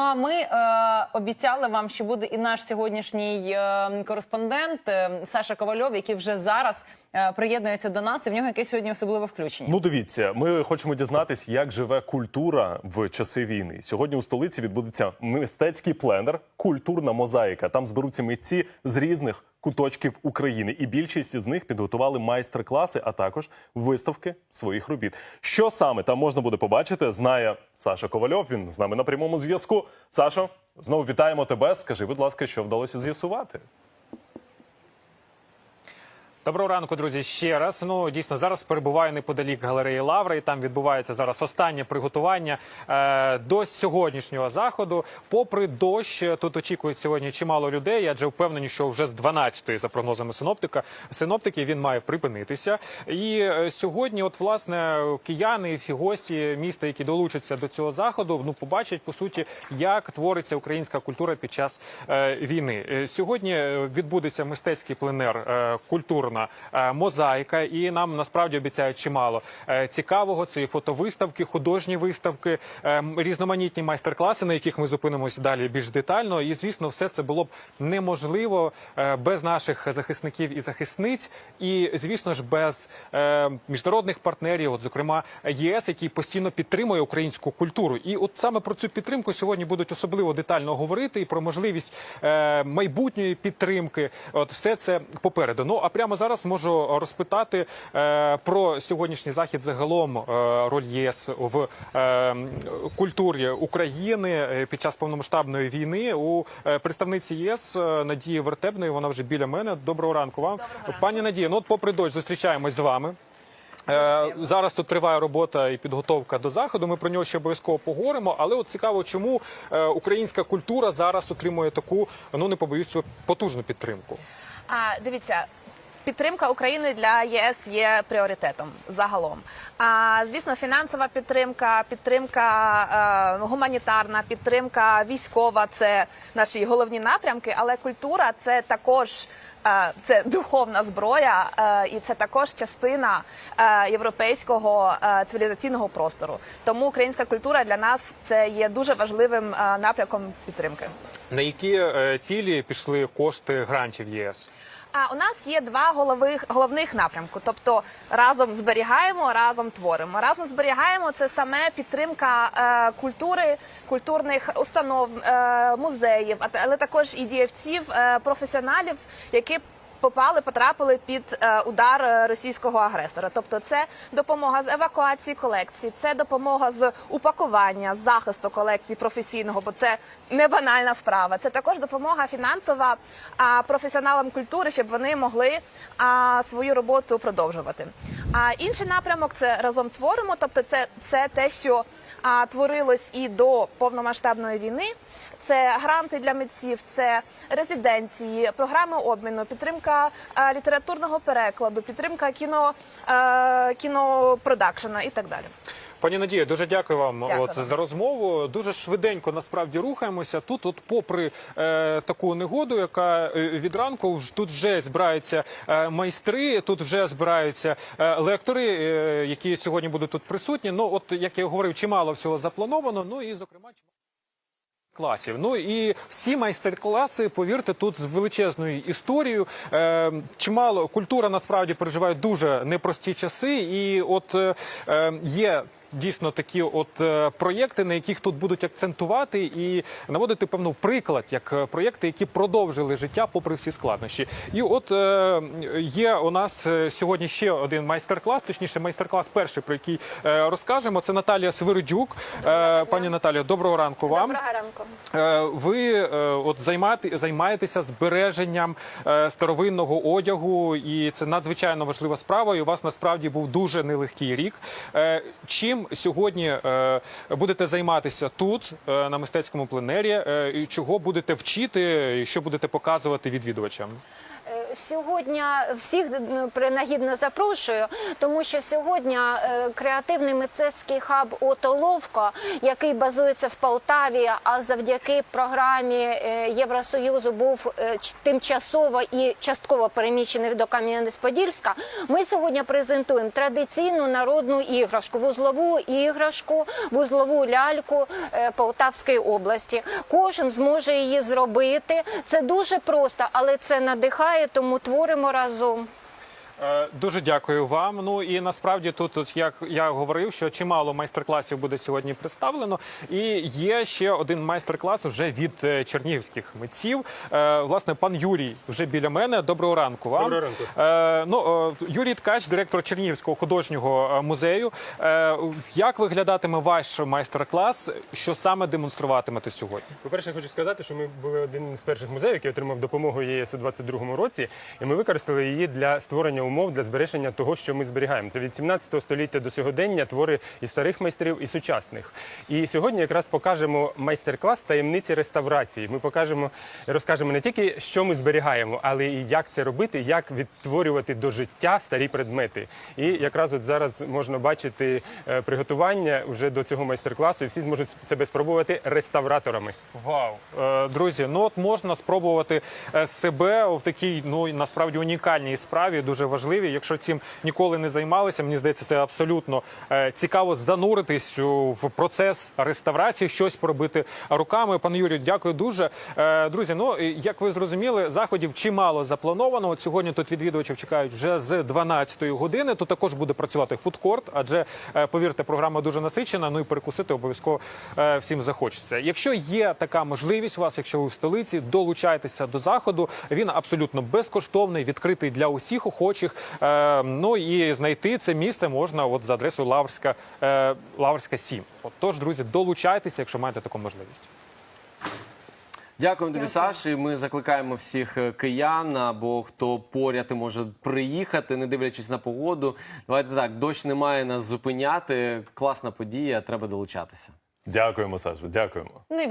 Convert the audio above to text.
А ми е, обіцяли вам, що буде і наш сьогоднішній е, кореспондент е, Саша Ковальов, який вже зараз е, приєднується до нас, і в нього якесь сьогодні особливе включення. Ну, дивіться, ми хочемо дізнатись, як живе культура в часи війни. Сьогодні у столиці відбудеться мистецький пленер, культурна мозаїка. Там зберуться митці з різних куточків України, і більшість з них підготували майстер-класи, а також виставки своїх робіт. Що саме там можна буде побачити, знає Саша Ковальов. Він з нами на прямому зв'язку. Сашо, знову вітаємо тебе. Скажи, будь ласка, що вдалося з'ясувати? Доброго ранку, друзі. Ще раз. Ну дійсно зараз перебуваю неподалік галереї Лаври. і Там відбувається зараз останнє приготування е, до сьогоднішнього заходу. Попри дощ, тут очікують сьогодні чимало людей. Адже впевнені, що вже з 12-ї, за прогнозами синоптика, синоптики він має припинитися. І е, сьогодні, от власне, кияни і всі гості міста, які долучаться до цього заходу, ну побачать по суті, як твориться українська культура під час е, війни. Е, Сьогодні е, відбудеться мистецький пленер е, культурна е, мозаїка, і нам насправді обіцяють чимало е, цікавого. Це і фотовиставки, художні виставки, е, різноманітні майстер-класи, на яких ми зупинимося далі більш детально. І звісно, все це було б неможливо без наших захисників і захисниць, і звісно ж без міжнародних партнерів, от зокрема ЄС, який постійно підтримує українську культуру. І от саме про цю підтримку сьогодні будуть особливо детально говорити і про можливість майбутньої підтримки. От все це попереду. Ну а прямо зараз можу розпитати е, про сьогоднішній захід загалом е, роль ЄС в е, культурі України під час повномасштабної війни у представниці ЄС Надії Вертебної. Вона вже біля мене. Доброго ранку вам, пані Надія. Ну от попри дощ зустрічаємось з вами. Зараз тут триває робота і підготовка до заходу. Ми про нього ще обов'язково поговоримо. Але от цікаво, чому українська культура зараз отримує таку, ну не побоюсь, цього, потужну підтримку. А дивіться. Підтримка України для ЄС є пріоритетом загалом. А звісно, фінансова підтримка, підтримка е, гуманітарна, підтримка військова це наші головні напрямки. Але культура це також е, це духовна зброя, е, і це також частина е, європейського цивілізаційного простору. Тому українська культура для нас це є дуже важливим напрямком підтримки. На які цілі пішли кошти грантів ЄС? А у нас є два голових головних напрямку. Тобто разом зберігаємо, разом творимо. Разом зберігаємо це саме підтримка е, культури, культурних установ, е, музеїв, але також і діявців, е, професіоналів, які попали, потрапили під е, удар е, російського агресора. Тобто, це допомога з евакуації колекцій, це допомога з упакування, з захисту колекцій професійного, бо це не банальна справа. Це також допомога фінансова професіоналам культури, щоб вони могли свою роботу продовжувати. А інший напрямок це разом творимо, тобто це все те, що творилось і до повномасштабної війни. Це гранти для митців, це резиденції, програми обміну, підтримка е, літературного перекладу, підтримка кіно, е, кінопродакшена і так далі. Пані Надія, дуже дякую вам Дякую от, за розмову. Дуже швиденько насправді рухаємося. Тут, от, попри е, таку негоду, яка е, від ранку тут вже збираються е, майстри, тут вже збираються е, лектори, е, які сьогодні будуть тут присутні. Ну, от як я говорив, чимало всього заплановано. Ну і зокрема. Класів. Ну і всі майстер-класи, повірте, тут з величезною історією. Е, чимало культура насправді переживає дуже непрості часи, і от е, е, є. Дійсно, такі от е, проєкти, на яких тут будуть акцентувати і наводити певну приклад, як е, проєкти, які продовжили життя попри всі складнощі. І от е, є у нас сьогодні ще один майстер-клас, точніше, майстер-клас перший, про який розкажемо. Це Наталія Свиридюк. Е, пані Наталія, доброго ранку вам. Доброго ранку. Ви от займати, займаєтеся збереженням старовинного одягу, і це надзвичайно важлива справа. І у вас насправді був дуже нелегкий рік. Е, Чим сьогодні е, будете займатися тут, е, на мистецькому пленері? Е, чого будете вчити, що будете показувати відвідувачам? Е, Сьогодні всіх ну, принагідно запрошую, тому що сьогодні е, креативний мистецький хаб «Отоловко», який базується в Полтаві, а завдяки програмі е, Євросоюзу був е, тимчасово і частково переміщений до Кам'янець-Подільська. Ми сьогодні презентуємо традиційну народну іграшку, вузлову іграшку, вузлову ляльку е, Полтавської області. Кожен зможе її зробити. Це дуже просто, але це надихає, тому творимо разом. Е, Дуже дякую вам. Ну і насправді тут, тут як я говорив, що чимало майстер-класів буде сьогодні представлено. І є ще один майстер-клас вже від е, чернігівських митців. Е, власне, пан Юрій вже біля мене. Доброго ранку вам. Доброго ранку. Ну, Юрій Ткач, директор Чернігівського художнього музею. Як виглядатиме ваш майстер-клас? Що саме демонструватимете сьогодні? По-перше, я хочу сказати, що ми були один з перших музеїв, який отримав допомогу ЄС у 22-му році, і ми використали її для створення умов для збереження того, що ми зберігаємо. Це від 17 століття до сьогодення твори і старих майстрів, і сучасних. І сьогодні якраз покажемо майстер-клас таємниці реставрації. Ми покажемо, розкажемо не тільки, що ми зберігаємо, але і як це робити, як відтворювати до життя старі предмети. І якраз от зараз можна бачити е, приготування вже до цього майстер-класу, і всі зможуть себе спробувати реставраторами. Вау, Е, друзі, ну от можна спробувати е, себе в такій ну насправді унікальній справі, дуже важливій. Якщо цим ніколи не займалися, мені здається, це абсолютно е, цікаво зануритись в процес реставрації, щось пробити руками. Пане Юрію, дякую дуже. Е, Друзі, ну як ви зрозуміли, заходів чимало заплановано. От сьогодні тут відвідувачів чекають вже з 12-ї години. Тут також буде працювати фудкорт, адже е, повірте, програма дуже насичена. Ну і перекусити обов'язково всім захочеться. Якщо є така можливість у вас, якщо ви в столиці, долучайтеся до заходу. Він абсолютно безкоштовний, відкритий для усіх охочих. Е, Ну і знайти це місце можна от за адресою Лаврська, е, Лаврська 7. От тож, друзі, долучайтеся, якщо маєте таку можливість. Дякуємо тобі, Саші. Ми закликаємо всіх е, киян або хто поряд і може приїхати, не дивлячись на погоду. Давайте так, дощ не має нас зупиняти. Класна подія, треба долучатися. Дякуємо, Сашу. Дякуємо. Ну і